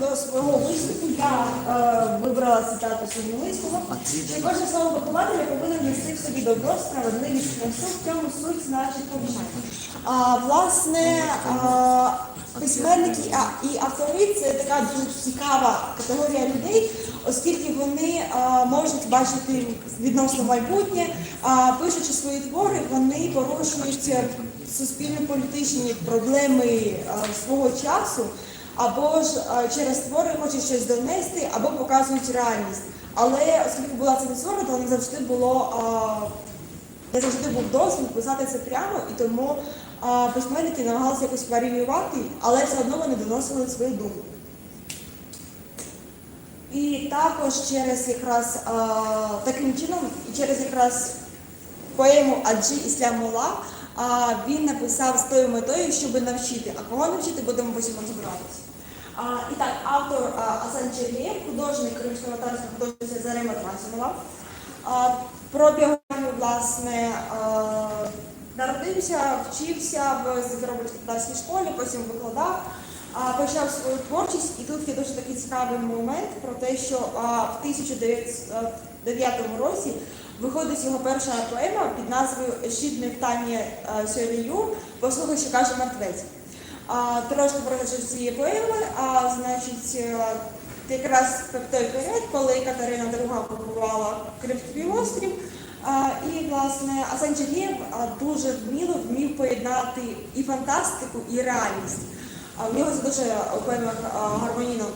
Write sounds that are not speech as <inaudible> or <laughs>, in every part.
до свого виступу. Я е, вибрала цитату Сумілицького, що кожен слово вихователя повинен нести в собі добро, справедливість, красу, в цьому суть наших побажань. А, власне, а, письменники а, і автори це така дуже цікава категорія людей, оскільки вони а, можуть бачити відносно майбутнє, а, пишучи свої твори, вони порушують суспільно-політичні проблеми а, свого часу, або ж через твори хочуть щось донести, або показують реальність. Але оскільки була цензура, то не завжди було не завжди був дозвіл писати це прямо, і тому а, письменники намагалися якось варіювати, але все одно вони доносили свою думку. І також через якраз а, таким чином, і через якраз поему Аджі Іслямула він написав з тою метою, щоб навчити. А кого навчити, будемо потім розбиратися. А, і так, автор а, Асан Чергєєв, художник кримсько-татарська художниця Зарема Трасимова. А, Про власне, а, народився, вчився в Закаробольській школі, потім викладав, а, почав свою творчість, і тут є дуже такий цікавий момент про те, що а, в 1909 році виходить його перша поема під назвою «Щит не втання Сьолію, послухай, що каже мертвець. Трошки про цієї поеми, а значить, е, якраз в той період, коли Катерина II побувала в Кримський півострів, а, і власне Асан дуже вміло вмів поєднати і фантастику, і реальність. А в нього це дуже поемах а, гармонійно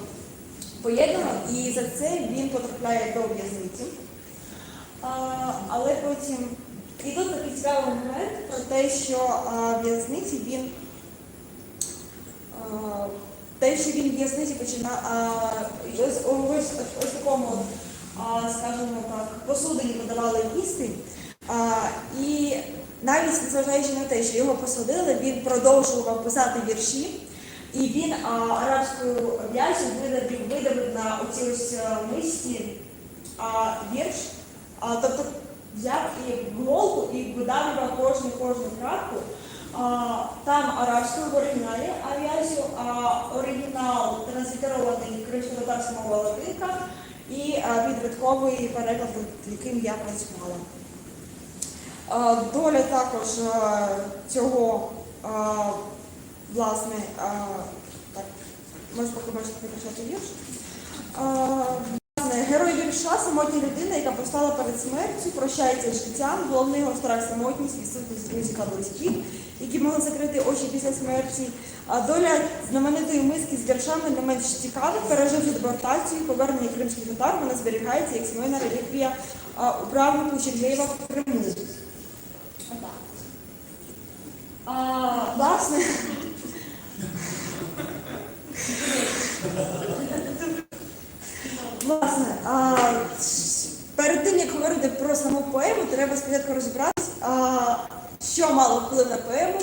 поєднано, і за це він потрапляє до в'язниці. Але потім і тут такий цікавий момент про те, що в'язниці він те, що він в в'язниці починає ось, ось, такому, скажімо так, посудині подавали їсти. І навіть незважаючи на те, що його посадили, він продовжував писати вірші. І він арабською в'язю видавив, на оці ось а, а, вірш. Тобто взяв і голку і видавлював кожну кожну крапку. Там арабською в оригіналі авіазію, а оригінал транслітерований кримсько-татарська мова латинка і а, переклад, яким я працювала. Доля також цього, власне, так, може поки прикрашати вірш. Власне, Герой вірша самотня людина, яка постала перед смертю, прощається з життям, головний його страх самотність, відсутність друзів та близьких, які могли закрити очі після смерті. А доля знаменитої миски з віршами не менш цікава, переживши депортацію, повернення кримських татар, вона зберігається як сімейна реліквія у правнуку Сергієва в Криму. А, власне. <laughs> Власне, а, перед тим, як говорити про саму поему, треба спочатку розібратися, що мало вплив на поему,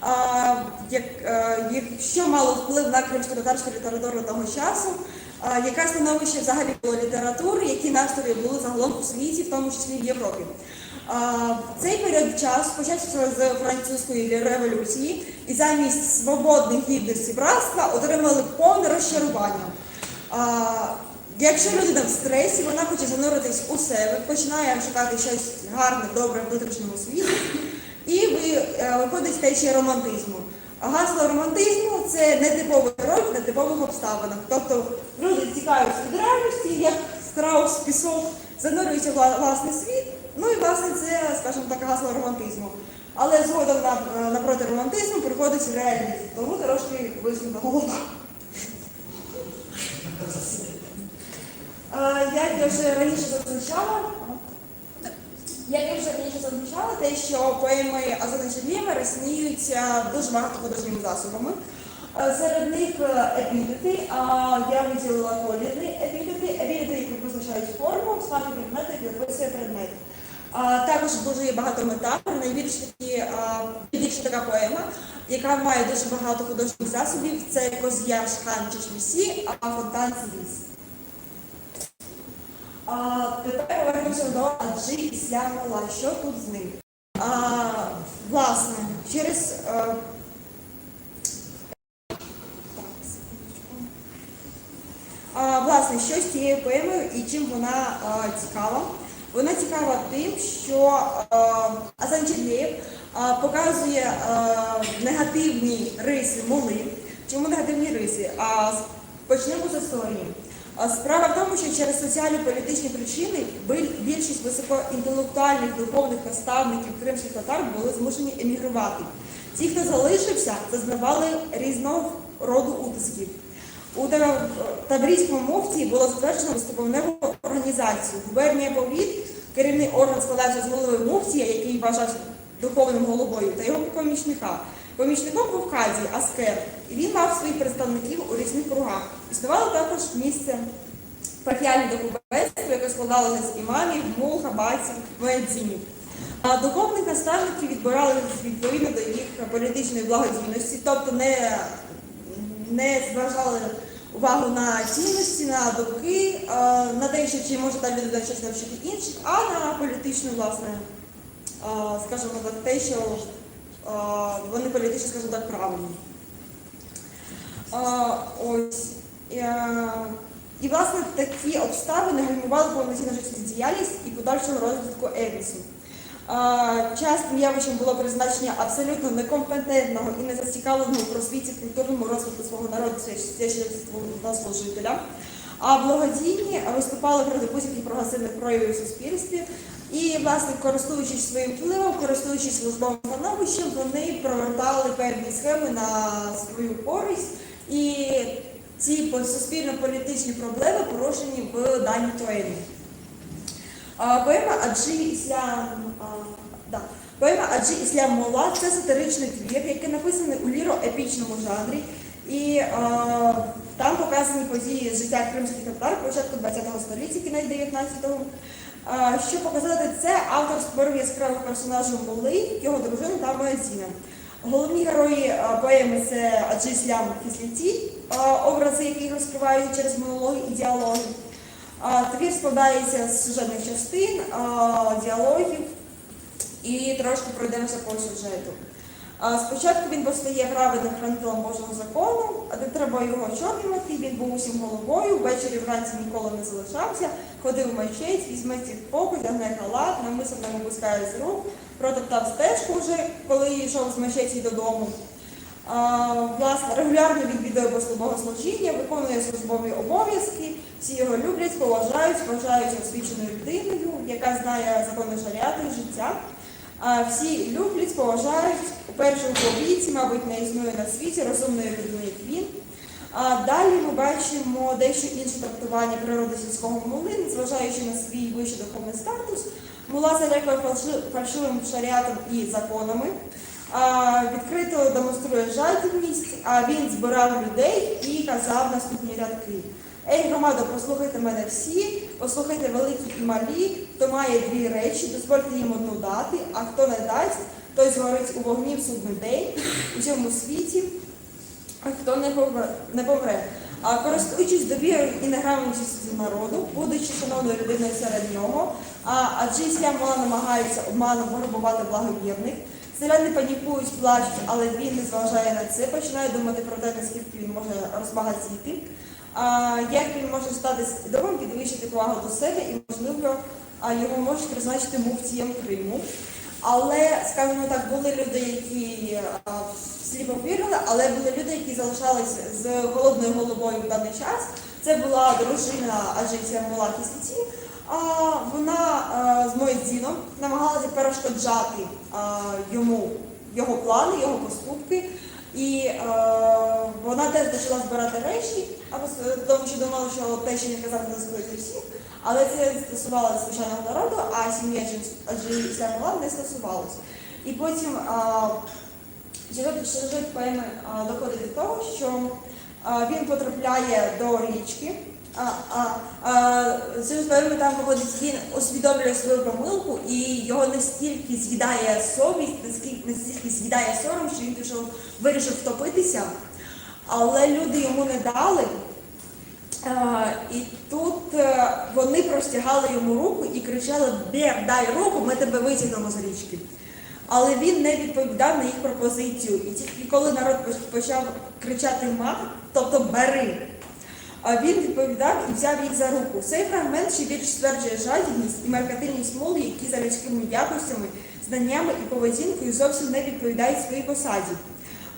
а, як, е, як, що мало вплив на кримсько-татарську літературу того часу, а, яке становище взагалі було літератури, які настрої були загалом у світі, в тому числі в Європі. А, цей період часу почався з французької революції, і замість свободних гідності братства отримали повне розчарування. А, Якщо людина в стресі, вона хоче зануритись у себе, починає шукати щось гарне, добре в внутрішньому світі, і е, виходить течія романтизму. А гасло романтизму це нетиповий роль в нетипових обставинах. Тобто люди тікають від реальності, як страус пісок, занурюються в власний світ. Ну і власне це, скажімо так, гасло романтизму. Але згодом е, напроти романтизму приходить реальність. Тому трошки висунута голова. Е, Як я вже раніше зазначала, як я вже раніше зазначала, те, що поеми Азана Чернієва розсніються дуже багато художніми засобами. Е, Серед них е, епітети, а я виділила колірні епітети, епітети, які позначають форму, склад предмету, які описує предмет. А, також дуже є багато метафор, найбільш такі, а, найбільша така поема, яка має дуже багато художніх засобів. Це Коз'яш хан Чешмісі, а фонтан Сіліс. А, тепер повернемося до Аджи Ісляма Що тут з ним? А, власне, через. е, так, секундочку. А, власне, що з цією поемою і чим вона а, цікава? Вона цікава тим, що а, Асан Чергєєв показує а, негативні риси моли. Чому негативні риси? А, почнемо з історії. Справа в тому, що через соціальні політичні причини більшість високоінтелектуальних духовних наставників кримських татар були змушені емігрувати. Ті, хто залишився, зазнавали різного роду утисків. У Таврійському мовці було затверджено виступовневу організацію. Губернія повіт, керівний орган складався з голови мовція, який вважався духовним головою, та його помічника. Помічником був Казі Аскер, і він мав своїх представників у різних кругах. Існувало також місце патріальне духовенство, яке складалося з імамів, мул, хабатів, муедзінів. А духовних наставників відбирали відповідно до їх політичної благодійності, тобто не, не зважали увагу на цінності, на думки, на те, що чи може та людина щось навчити інших, а на політичну, власне, скажімо так, те, що вони політично, скажімо так, правильні. Ось. І, власне, такі обставини гальмували повноцінну життєдіяльність і подальшого розвитку Егрісу. А, Частим явищем було призначення абсолютно некомпетентного і незацікавленого у просвіті культурному розвитку свого народу священнослужителя. А благодійні виступали проти будь-яких прогресивних проявів у суспільстві. І, власне, користуючись своїм впливом, користуючись службовим становищем, вони провертали певні схеми на свою користь. І ці суспільно-політичні проблеми порушені в даній поемі. Поема Аджі Іслям. а, да. Поема Аджі Іслям Мола це сатиричний твір, який написаний у ліро-епічному жанрі. І е, там показані події життя кримських татар початку ХХ століття, кінець 19-го. Е, щоб показати це, автор створив яскравих персонажів Моли, його дружини та Моязіна. Головні герої е, поеми це Аджі Іслям Кисліті, е, образи яких розкривають через монологи і діалоги. Твір складається з сюжетних частин, діалогів і трошки пройдемося по сюжету. Спочатку він постає праведним хранителем Божого закону, а треба його очолювати, він був усім головою, ввечері вранці ніколи не залишався, ходив в мечеть, візьметься в покой, загне халат, намисом не випускає з рук, протоптав стежку вже, коли йшов з мечеті додому. А, Власне, регулярно відвідує богослужіння, виконує службові обов'язки, всі його люблять, поважають, вважають освіченою людиною, яка знає закони шаріати і життя. Всі люблять, поважають, у першому віці, мабуть, не існує на світі розумної людини, як він. А далі ми бачимо дещо інше трактування природи сільського мули, незважаючи на свій вищий духовний статус. Мула залякує фальши- фальшивим шаріатом і законами. А, відкрито демонструє жадібність, а він збирав людей і казав наступні рядки. Ей, громадо, послухайте мене всі, послухайте великі і малі, хто має дві речі, дозвольте їм одну дати, а хто не дасть, той згорить у вогні в судний день у цьому світі, а хто не помре. Не помре. А користуючись довірою і неграмотністю народу, будучи шановною людиною серед нього, а, адже ісля мала намагається обманом пограбувати благовірних, селяни панікують, плачуть, але він не зважає на це, починає думати про те, наскільки він може розбагатіти, як він може стати свідомим, підвищити повагу до себе і, можливо, його можуть призначити муфтієм Криму. Але, скажімо так, були люди, які сліпо вірили, але були люди, які залишалися з голодною головою в даний час. Це була дружина Аджиція Мула Кісіці. А вона з Моїдзіном намагалася перешкоджати йому його плани, його поступки. І е, вона теж почала збирати речі, тому що думала, що те, що не казав, не зробити всіх. Але це стосувалося звичайного народу, а сім'я Ісламова не стосувалося. І потім сюжет поеми доходить до того, що а, він потрапляє до річки. А, а, а, сюжет поеми там виходить, він усвідомлює свою помилку і його настільки з'їдає совість, настільки, настільки з'їдає сором, що він пішов, вирішив втопитися, але люди йому не дали. Е, і тут е, вони простягали йому руку і кричали: Бер, дай руку, ми тебе витягнемо з річки. Але він не відповідав на їх пропозицію. І тільки коли народ почав кричати ма, тобто бери, А він відповідав і взяв їх за руку. Цей фрагмент ще більш стверджує жадібність і меркатильність молоді, які за людськими якостями, знаннями і поведінкою зовсім не відповідають своїй посаді.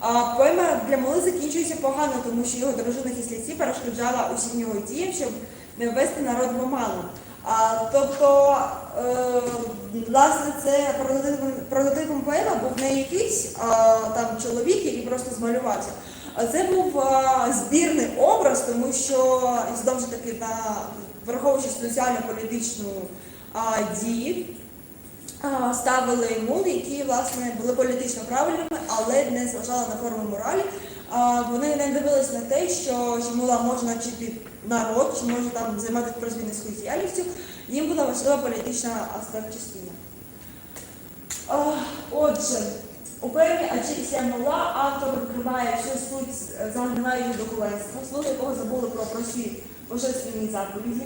А поема для Моли закінчується погано, тому що його дружина Хісляці перешкоджала усім його діям, щоб не ввести народ в оману. А, тобто, е, власне, це прототипом, поема був не якийсь а, там чоловік, який просто змалювався. А це був а, збірний образ, тому що знову ж таки на враховуючи соціально-політичну а, дію, а, ставили мули, які власне були політично правильними, але не зважали на форму моралі. Вони не дивились на те, що, що мула може навчити народ, чи може там займатися просвітницькою діяльністю. Їм була важлива політична частина. Отже, у поемі Аджісія Мула автор викриває всю суть загниваючого духовенства, слуги якого забули про прості божественні заповіді.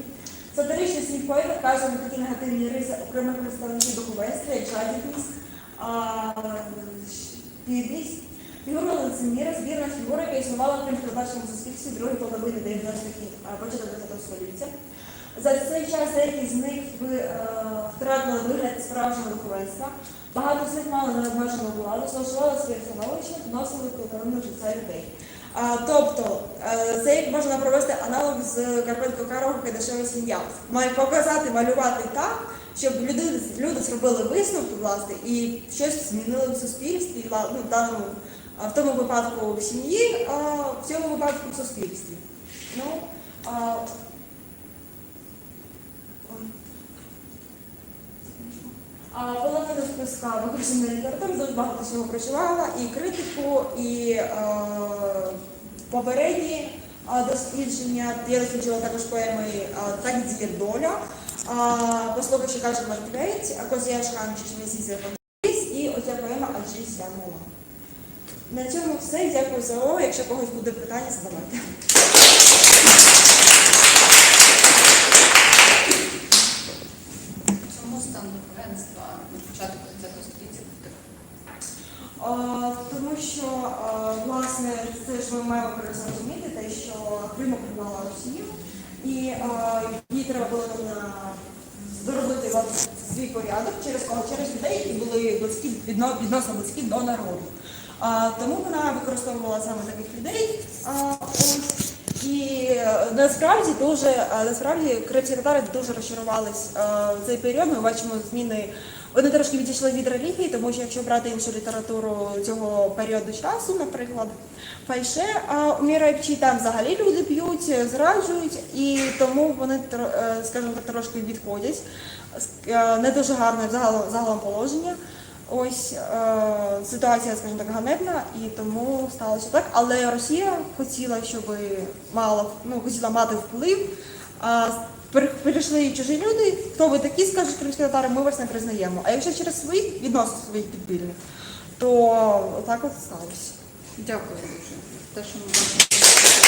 Сатиричний світ поета вказує на такі негативні риси окремих представників духовенства, як жадібність, а, фігура лицеміра, збірна фігура, яка існувала в кримськотачному суспільстві другої половини 90-х і а, початок 20 століття. За цей час деякі з них е, втратили вигляд справжнього духовенства. Багато з них мали необмежену владу, зловживали своє становище, вносили в життя людей. А, тобто, е, це як можна провести аналог з Карпенко Карого Кайдашева сім'я. Має показати, малювати так, щоб люди, люди зробили висновки, власне, і щось змінили в суспільстві, ну, в даному, в тому випадку в сім'ї, а в цьому випадку в суспільстві. Ну, а. А половина списка використана література дуже багато всього працювала, і критику, і е, попередні е, дослідження. Я досліджувала також поеми Так діє доля, послухай, що каже Мартвець, Козяшхан чи місяця і оця поема Аджись Мова. На цьому все. Дякую за увагу. Якщо когось буде питання, задавайте. Чому стан духовенства на початку ХХ століття Тому що, а, власне, це ж ми маємо розуміти, те, що Крим окупувала Росію, і а, їй треба було на доробити вам свій порядок через кого? Через людей, які були близькі відносно близькі до народу. Тому вона використовувала саме таких людей. І е, насправді дуже е, насправді кримські татари дуже розчарувались е, в цей період. Ми бачимо зміни. Вони трошки відійшли від релігії, тому що якщо брати іншу літературу цього періоду часу, наприклад, у Мірайчі там взагалі люди п'ють, зраджують, і тому вони скажімо так трошки відходять. Не дуже гарне загалом положення. Ось е, ситуація, скажімо так, ганебна, і тому сталося так. Але Росія хотіла, щоб мала ну, хотіла мати вплив. А перейшли чужі люди. Хто ви такі, скажуть кримські татари, ми вас не признаємо. А якщо через своїх відносно своїх підпільних, то отак от сталося. Дякую дуже. Те, що ми бачимо.